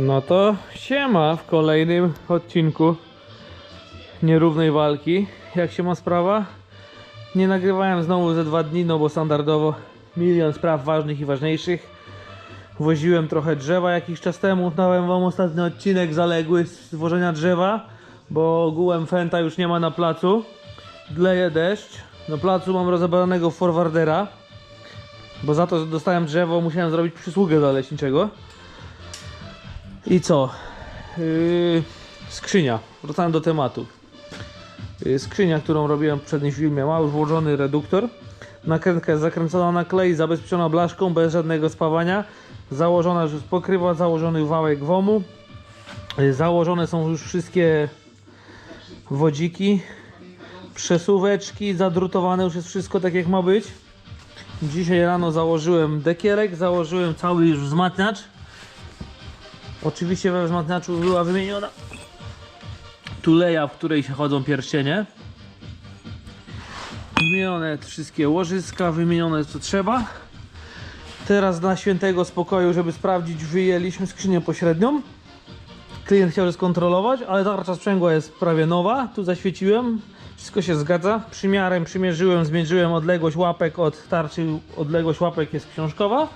No to siema w kolejnym odcinku nierównej walki. Jak się ma sprawa? Nie nagrywałem znowu ze dwa dni, no bo standardowo milion spraw ważnych i ważniejszych. Woziłem trochę drzewa jakiś czas temu. Dałem wam ostatni odcinek zaległy z wożenia drzewa, bo ogółem Fenta już nie ma na placu. Dleje deszcz. Na placu mam rozebranego forwardera, bo za to, że dostałem drzewo, musiałem zrobić przysługę dla leśniczego. I co? Yy, skrzynia. Wracając do tematu. Yy, skrzynia, którą robiłem w poprzednim filmie, ma już włożony reduktor. Nakrętka jest zakręcona na klej, zabezpieczona blaszką, bez żadnego spawania. Założona już pokrywa, założony wałek WOMU. Yy, założone są już wszystkie wodziki, przesuweczki, zadrutowane już jest wszystko tak jak ma być. Dzisiaj rano założyłem dekierek, założyłem cały już wzmacniacz. Oczywiście we wzmacniaczu była wymieniona tuleja, w której się chodzą pierścienie. Wymienione wszystkie łożyska, wymienione co trzeba. Teraz dla świętego spokoju, żeby sprawdzić, wyjęliśmy skrzynię pośrednią. Klient chciał skontrolować, ale tarcza sprzęgła jest prawie nowa. Tu zaświeciłem, wszystko się zgadza. Przymiarem przymierzyłem, zmierzyłem odległość łapek od tarczy, odległość łapek jest książkowa.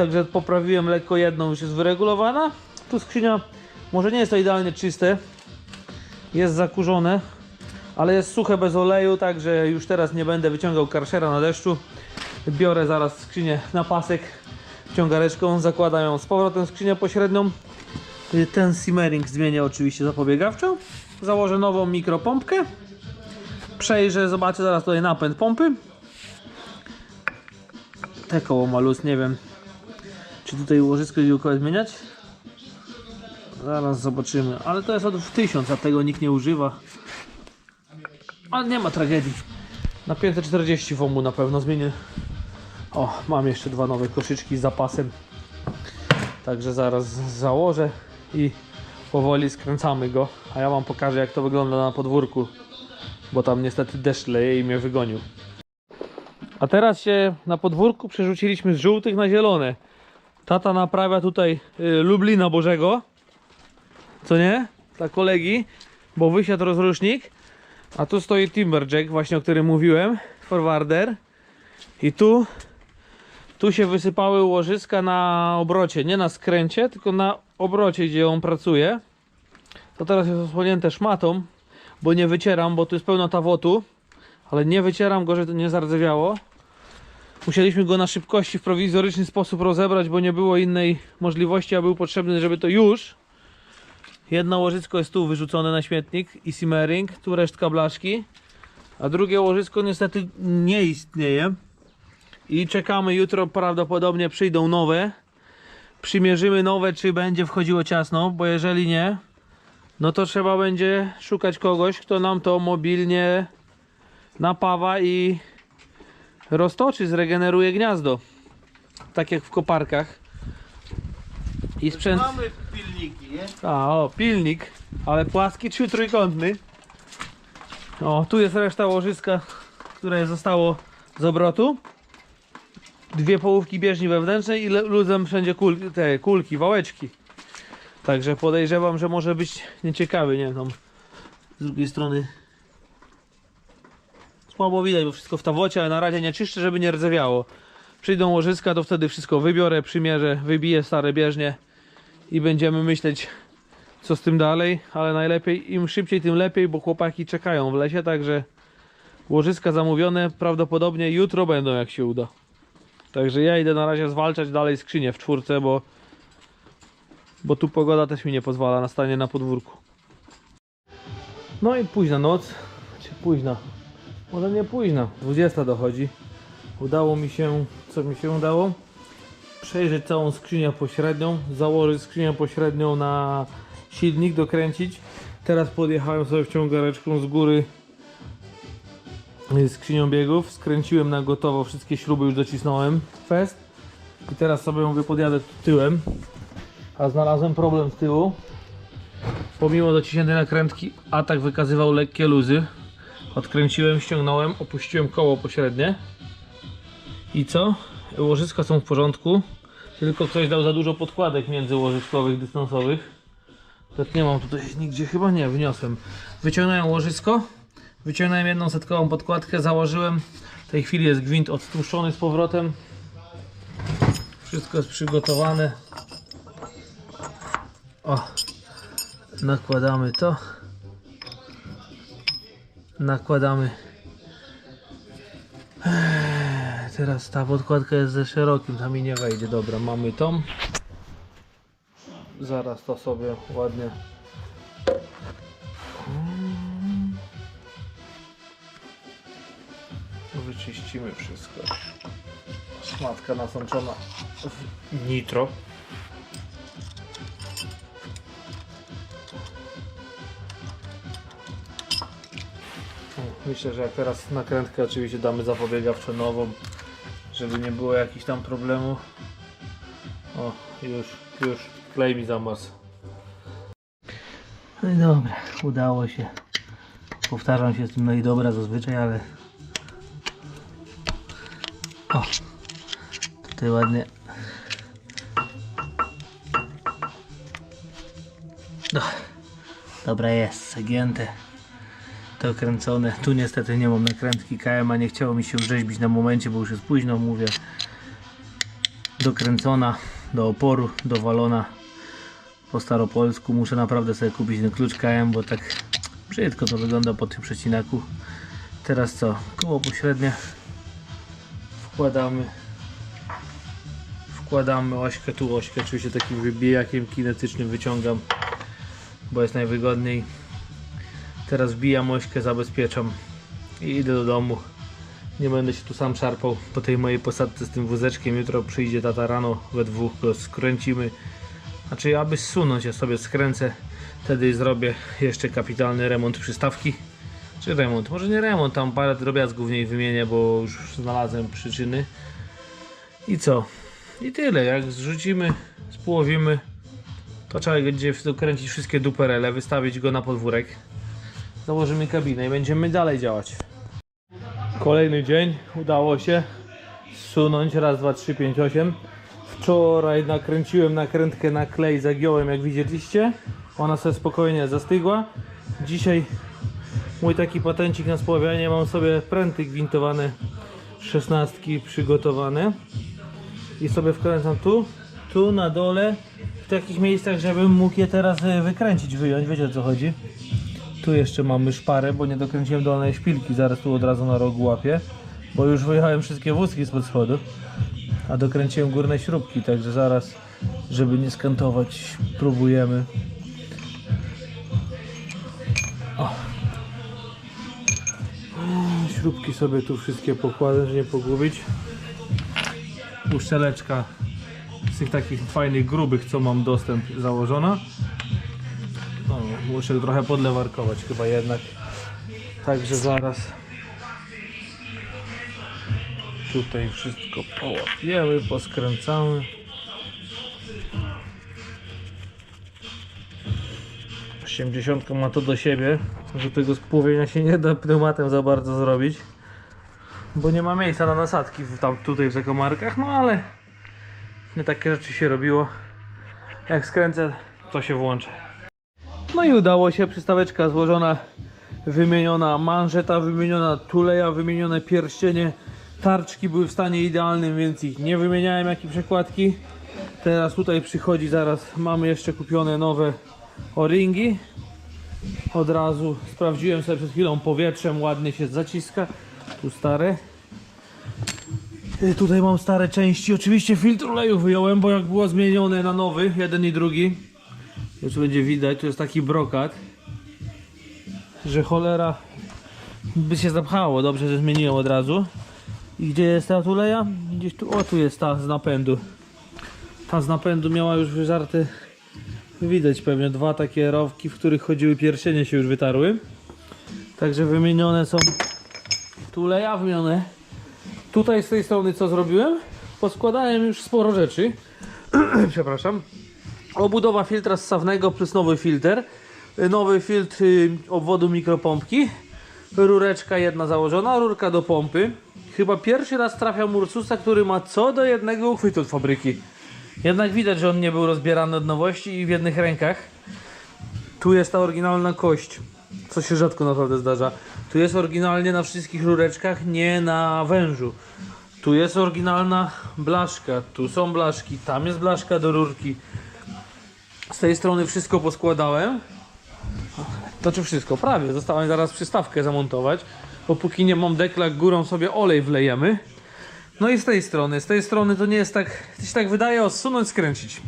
Także poprawiłem lekko jedną, już jest wyregulowana. Tu skrzynia, może nie jest to idealnie czyste, jest zakurzone, ale jest suche bez oleju, także już teraz nie będę wyciągał karszera na deszczu. Biorę zaraz skrzynię na pasek ciągareczką, zakładam ją z powrotem skrzynię pośrednią. Ten simmering zmienię oczywiście zapobiegawczo. Założę nową mikropompkę. Przejrzę, zobaczę zaraz tutaj napęd pompy. Te koło malus, nie wiem czy tutaj łożysko dziurkowe zmieniać? Zaraz zobaczymy. Ale to jest od w 1000, a tego nikt nie używa. Ale nie ma tragedii. Na 540 WOMU na pewno zmienię. O, mam jeszcze dwa nowe koszyczki z zapasem. Także zaraz założę i powoli skręcamy go. A ja wam pokażę jak to wygląda na podwórku. Bo tam niestety deszcz leje i mnie wygonił. A teraz się na podwórku przerzuciliśmy z żółtych na zielone. Tata naprawia tutaj y, Lublina Bożego. Co nie? Dla kolegi. Bo wysiadł rozrusznik. A tu stoi Timberjack, właśnie o którym mówiłem. Forwarder. I tu tu się wysypały łożyska na obrocie. Nie na skręcie, tylko na obrocie, gdzie on pracuje. To teraz jest osłonięte szmatą, bo nie wycieram, bo tu jest pełno tawotu. Ale nie wycieram go, żeby to nie zardzewiało. Musieliśmy go na szybkości w prowizoryczny sposób rozebrać, bo nie było innej możliwości, a był potrzebny, żeby to już. Jedno łożysko jest tu wyrzucone na śmietnik i simmering, tu resztka blaszki. A drugie łożysko niestety nie istnieje. I czekamy, jutro prawdopodobnie przyjdą nowe. Przymierzymy nowe, czy będzie wchodziło ciasno, bo jeżeli nie, no to trzeba będzie szukać kogoś, kto nam to mobilnie napawa i roztoczy, zregeneruje gniazdo. Tak jak w koparkach. I sprzęt. Mamy pilniki, nie? A, o, pilnik, ale płaski czy trójkątny. O, tu jest reszta łożyska, które zostało z obrotu. Dwie połówki bieżni wewnętrznej i luzem wszędzie kul te kulki, wałeczki. Także podejrzewam, że może być nieciekawy, nie wiem, tam z drugiej strony słabo widać, bo wszystko w tawocie, ale na razie nie czyszczę, żeby nie rdzewiało. Przyjdą łożyska, to wtedy wszystko wybiorę, przymierzę, wybiję stare bieżnie i będziemy myśleć co z tym dalej, ale najlepiej im szybciej tym lepiej, bo chłopaki czekają w lesie, także łożyska zamówione prawdopodobnie jutro będą jak się uda. Także ja idę na razie zwalczać dalej skrzynię w czwórce, bo bo tu pogoda też mi nie pozwala na stanie na podwórku. No i późna noc, czy późna, może nie późna, 20 dochodzi. Udało mi się, co mi się udało? przejrzeć całą skrzynię pośrednią, założyć skrzynię pośrednią na silnik, dokręcić. Teraz podjechałem sobie wciągareczką z góry z skrzynią biegów, skręciłem na gotowo, wszystkie śruby już docisnąłem, fest. I teraz sobie mówię podjadę tyłem, a znalazłem problem z tyłu. Pomimo dociśniętej nakrętki, atak wykazywał lekkie luzy. Odkręciłem, ściągnąłem, opuściłem koło pośrednie. I co? Łożyska są w porządku. Tylko ktoś dał za dużo podkładek międzyłożyczkowych, dystansowych. Tak nie mam tutaj nigdzie, chyba nie, wniosłem. Wyciągnąłem łożysko, wyciągnąłem jedną setkową podkładkę, założyłem. W tej chwili jest gwint odtłuszczony z powrotem. Wszystko jest przygotowane. O, nakładamy to. Nakładamy. Teraz ta podkładka jest ze szerokim, tam mi nie wejdzie. Dobra, mamy tą. Zaraz to sobie ładnie. Wyczyścimy wszystko. Szmatka nasączona w nitro. Myślę, że jak teraz nakrętkę oczywiście damy zapobiegawczą nową, żeby nie było jakichś tam problemów. O, już, już klej mi zamarzł. No i dobra, udało się. Powtarzam się z tym, no i dobra zazwyczaj, ale... O, tutaj ładnie. No, dobra jest, zagięte dokręcone. Tu niestety nie mam nakrętki KM, a nie chciało mi się rzeźbić na momencie, bo już jest późno, mówię. Dokręcona do oporu, dowalona po staropolsku. Muszę naprawdę sobie kupić ten klucz KM, bo tak brzydko to wygląda po tym przecinaku. Teraz co? Koło pośrednie wkładamy wkładamy ośkę, tu ośkę, oczywiście takim wybijakiem kinetycznym wyciągam, bo jest najwygodniej. Teraz wbijam ośkę, zabezpieczam i idę do domu. Nie będę się tu sam szarpał po tej mojej posadce z tym wózeczkiem. Jutro przyjdzie tata rano, we dwóch go skręcimy. Znaczy, aby zsunąć, ja sobie skręcę. Wtedy zrobię jeszcze kapitalny remont przystawki. Czy remont? Może nie remont, tam parę drobiazgów w niej wymienię, bo już znalazłem przyczyny. I co? I tyle. Jak zrzucimy, społowimy, to trzeba będzie dokręcić wszystkie duperele, wystawić go na podwórek założymy kabinę i będziemy dalej działać. Kolejny dzień, udało się zsunąć, raz, dwa, trzy, pięć, osiem. Wczoraj nakręciłem nakrętkę na klej, zagiąłem jak widzieliście. Ona sobie spokojnie zastygła. Dzisiaj mój taki patencik na spławianie, mam sobie pręty gwintowane, szesnastki przygotowane. I sobie wkręcam tu, tu na dole, w takich miejscach, żebym mógł je teraz e, wykręcić, wyjąć, wiecie o co chodzi. Tu jeszcze mamy szparę, bo nie dokręciłem dolnej szpilki, zaraz tu od razu na rogu łapię, bo już wyjechałem wszystkie wózki spod spodu, a dokręciłem górne śrubki, także zaraz, żeby nie skantować, próbujemy. O. Śrubki sobie tu wszystkie pokładam, żeby nie pogubić. Uszczeleczka z tych takich fajnych, grubych, co mam dostęp założona. No, muszę trochę podlewarkować chyba jednak. Także zaraz tutaj wszystko połapiemy, poskręcamy. Osiemdziesiątka ma to do siebie, że tego spłowienia się nie da pneumatem za bardzo zrobić. Bo nie ma miejsca na nasadki w- tam tutaj w zakomarkach, no ale nie takie rzeczy się robiło. Jak skręcę, to się włączę. No i udało się, przystaweczka złożona, wymieniona manżeta, wymieniona tuleja, wymienione pierścienie. Tarczki były w stanie idealnym, więc ich nie wymieniałem, jak i przekładki. Teraz tutaj przychodzi zaraz, mamy jeszcze kupione nowe o-ringi. Od razu sprawdziłem sobie przed chwilą powietrzem, ładnie się zaciska. Tu stare. Tutaj mam stare części. Oczywiście filtr oleju wyjąłem, bo jak było zmienione na nowy, jeden i drugi, już będzie widać, tu jest taki brokat, że cholera by się zapchało. Dobrze, że zmieniłem od razu. I gdzie jest ta tuleja? Gdzieś tu, o tu jest ta z napędu. Ta z napędu miała już wyżarte, widać pewnie, dwa takie rowki, w których chodziły pierścienie się już wytarły. Także wymienione są tuleja, wymienione. Tutaj z tej strony co zrobiłem? Poskładałem już sporo rzeczy. Przepraszam. Obudowa filtra ssawnego plus nowy filtr. Y, Nowy filtr y, obwodu mikropompki. Rureczka jedna założona, rurka do pompy. Chyba pierwszy raz trafiam Ursusa, który ma co do jednego uchwyt od fabryki. Jednak widać, że on nie był rozbierany od nowości i w jednych rękach. Tu jest ta oryginalna kość, co się rzadko naprawdę zdarza. Tu jest oryginalnie na wszystkich rureczkach, nie na wężu. Tu jest oryginalna blaszka, tu są blaszki, tam jest blaszka do rurki. Z tej strony wszystko poskładałem. Znaczy wszystko, prawie. Została mi zaraz przystawkę zamontować, bo póki nie mam deklak górą sobie olej wlejemy. No i z tej strony, z tej strony to nie jest tak, to się tak wydaje odsunąć, skręcić.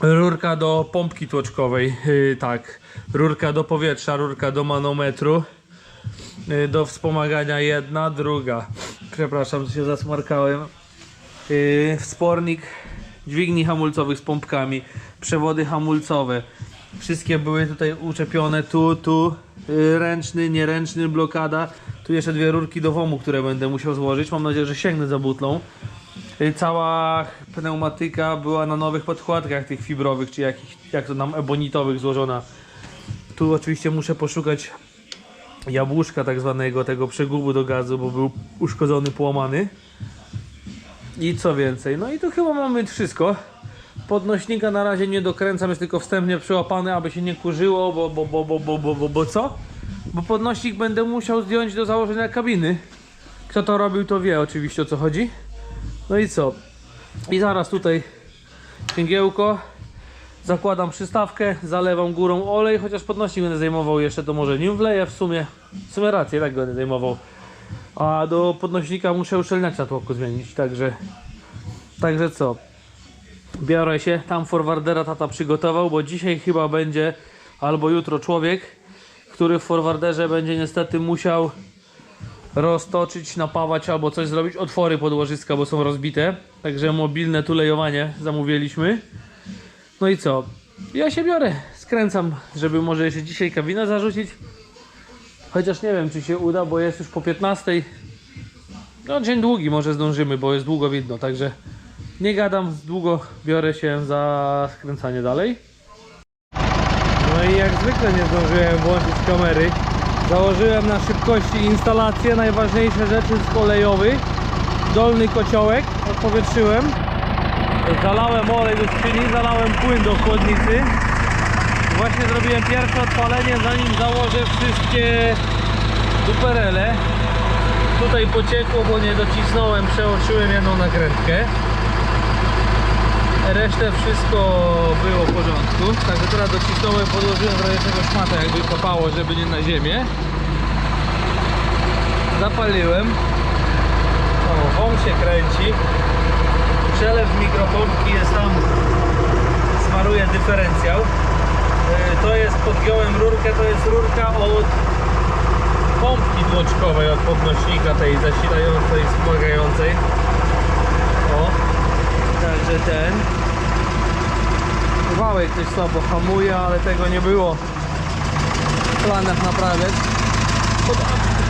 Rurka do pompki tłoczkowej, yy, tak. Rurka do powietrza, rurka do manometru. Yy, do wspomagania jedna, druga. Przepraszam, że się zasmarkałem. Yy, wspornik dźwigni hamulcowych z pompkami, przewody hamulcowe. Wszystkie były tutaj uczepione tu, tu, yy, ręczny, nieręczny, blokada. Tu jeszcze dwie rurki do WOMU, które będę musiał złożyć. Mam nadzieję, że sięgnę za butlą. Yy, Cała pneumatyka była na nowych podkładkach tych fibrowych, czy jakich, jak to nam ebonitowych złożona. Tu oczywiście muszę poszukać jabłuszka tak zwanego, tego przegubu do gazu, bo był uszkodzony, połamany. I co więcej, no i tu chyba mamy wszystko. Podnośnika na razie nie dokręcam, jest tylko wstępnie przyłapany, aby się nie kurzyło, bo, bo, bo, bo, bo, bo, bo, bo co? Bo podnośnik będę musiał zdjąć do założenia kabiny. Kto to robił, to wie oczywiście o co chodzi. No i co? I zaraz tutaj sięgiełko, zakładam przystawkę, zalewam górą olej, chociaż podnośnik będę zajmował jeszcze, to może nim wleję w sumie. W sumie rację, tak go będę zajmował. A do podnośnika muszę uszczelniać na tłoku zmienić, także także co? Biorę się, tam forwardera tata przygotował, bo dzisiaj chyba będzie albo jutro człowiek, który w forwarderze będzie niestety musiał roztoczyć, napawać albo coś zrobić. Otwory podłożyska, bo są rozbite. Także mobilne tulejowanie zamówiliśmy. No i co? Ja się biorę, skręcam, żeby może jeszcze dzisiaj kabinę zarzucić. Chociaż nie wiem, czy się uda, bo jest już po 15. No, dzień długi, może zdążymy, bo jest długo widno, także nie gadam, długo biorę się za skręcanie dalej. No i jak zwykle nie zdążyłem włączyć kamery. Założyłem na szybkości instalację, najważniejsze rzeczy z kolejowych. Dolny kociołek odpowietrzyłem. Zalałem olej do skrzyni, zalałem płyn do chłodnicy. Właśnie zrobiłem pierwsze odpalenie, zanim założę wszystkie duperele. Tutaj pociekło, bo nie docisnąłem, przeoczyłem jedną nakrętkę. Resztę wszystko było w porządku. Także teraz docisnąłem, podłożyłem w razie czego szmatę, jakby kopało, żeby nie na ziemię. Zapaliłem. O, wąm się kręci. Przelew mikropompki jest tam, smaruje dyferencjał. Yy, To jest, podgiąłem rurkę, to jest rurka od pompki tłoczkowej, od podnośnika tej zasilającej, wspomagającej. O, także ten. Wałek coś słabo hamuje, ale tego nie było w planach naprawiać.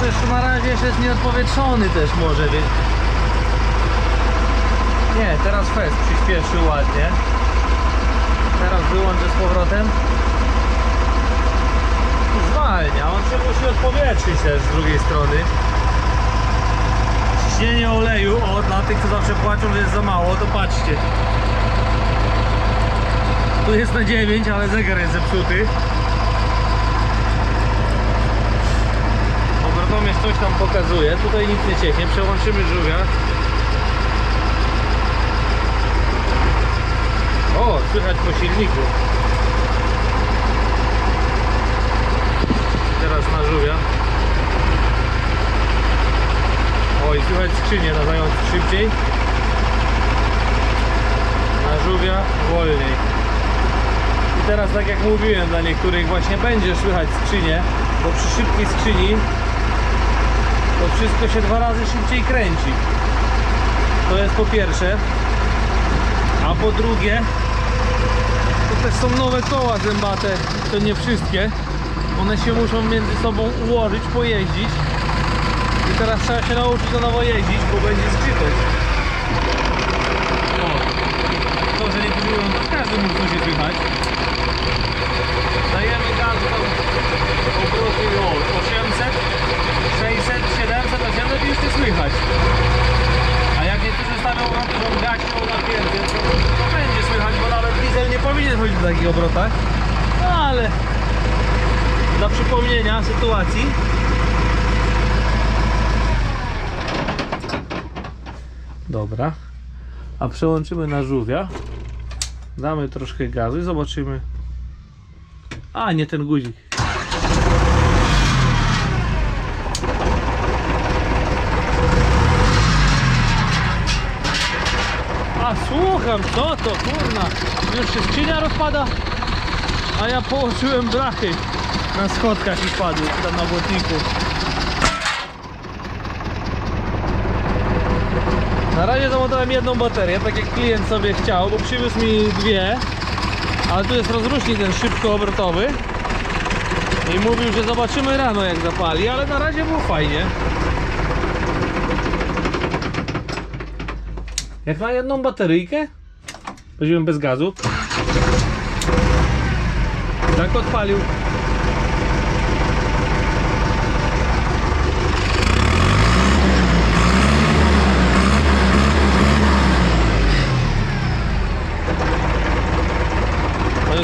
Też na razie jeszcze jest nieodpowietrzony też może, więc... Nie, teraz fest przyspieszył ładnie. Teraz wyłączę z powrotem. Zwalnia, on się musi odpowietrzyć też z drugiej strony. Ciśnienie oleju, o dla tych co zawsze płaczą, że jest za mało, to patrzcie. Tu jest na 9, ale zegar jest zepsuty. Obrotomierz coś tam pokazuje. Tutaj nic nie cieknie. Przełączymy żółwia. O, słychać po silniku. Teraz na żółwia. Oj, słychać skrzynię na zając szybciej. Na żółwia wolniej. I teraz tak jak mówiłem, dla niektórych właśnie będzie słychać skrzynię, bo przy szybkiej skrzyni to wszystko się dwa razy szybciej kręci. To jest po pierwsze. A po drugie, to też są nowe koła zębate, to nie wszystkie. One się muszą między sobą ułożyć, pojeździć. I teraz trzeba się nauczyć na nowo jeździć, bo będzie skrzypeć. O, to, że niektórzy mówią, to każdy mógł coś słychać. Dajemy gazu tam obroty o 800, 600, 700, 800 i już nie słychać. A jak niektórzy stawią obroty, że on gasił napięty, powinien chodzić w takich obrotach, no ale dla przypomnienia sytuacji. Dobra. A przełączymy na żółwia. Damy troszkę gazu i zobaczymy. A, nie ten guzik. A słucham, co to kurna? Już się skrzynia rozpada, a ja położyłem blachy na schodkach i padły tam na błotniku. Na razie zamontowałem jedną baterię, tak jak klient sobie chciał, bo przywiózł mi dwie. Ale tu jest rozrusznik ten szybkoobrotowy. I mówił, że zobaczymy rano jak zapali, ale na razie było fajnie. Jak na jedną bateryjkę, weźmiemy bez gazu. Tak odpalił.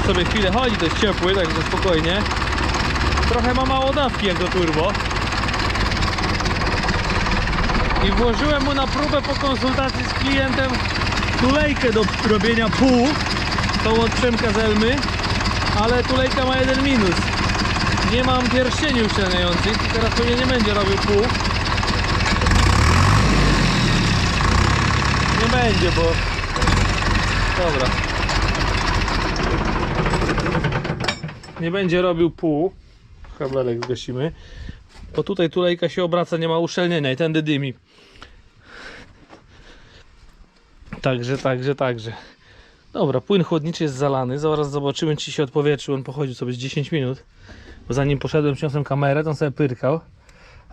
Sobie chwilę chodzi, to jest ciepły, także spokojnie. Trochę ma mało dawki jak do turbo. I włożyłem mu na próbę po konsultacji z klientem tulejkę do robienia pół. Tą od Przemka z Elmy. Ale tulejka ma jeden minus. Nie mam pierścieni uszczelniających i teraz pewnie nie będzie robił pół. Nie będzie, bo... Dobra. Nie będzie robił pół. Kabelek zgasimy. Bo tutaj tulejka się obraca, nie ma uszczelnienia i tędy dymi. Także, także, także. Dobra, płyn chłodniczy jest zalany. Zaraz zobaczymy, czy się odpowietrzył. On pochodził sobie z 10 minut. Bo zanim poszedłem, przyniosłem kamerę, to on sobie pyrkał.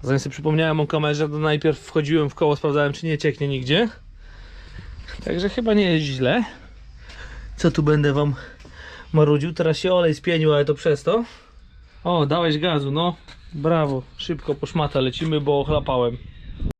Zanim sobie przypomniałem o kamerze, to najpierw wchodziłem w koło, sprawdzałem, czy nie cieknie nigdzie. Także chyba nie jest źle. Co tu będę wam marudził? Teraz się olej spienił, ale to przez to. O, dałeś gazu, no. Brawo. Szybko po szmatę lecimy, bo ochlapałem.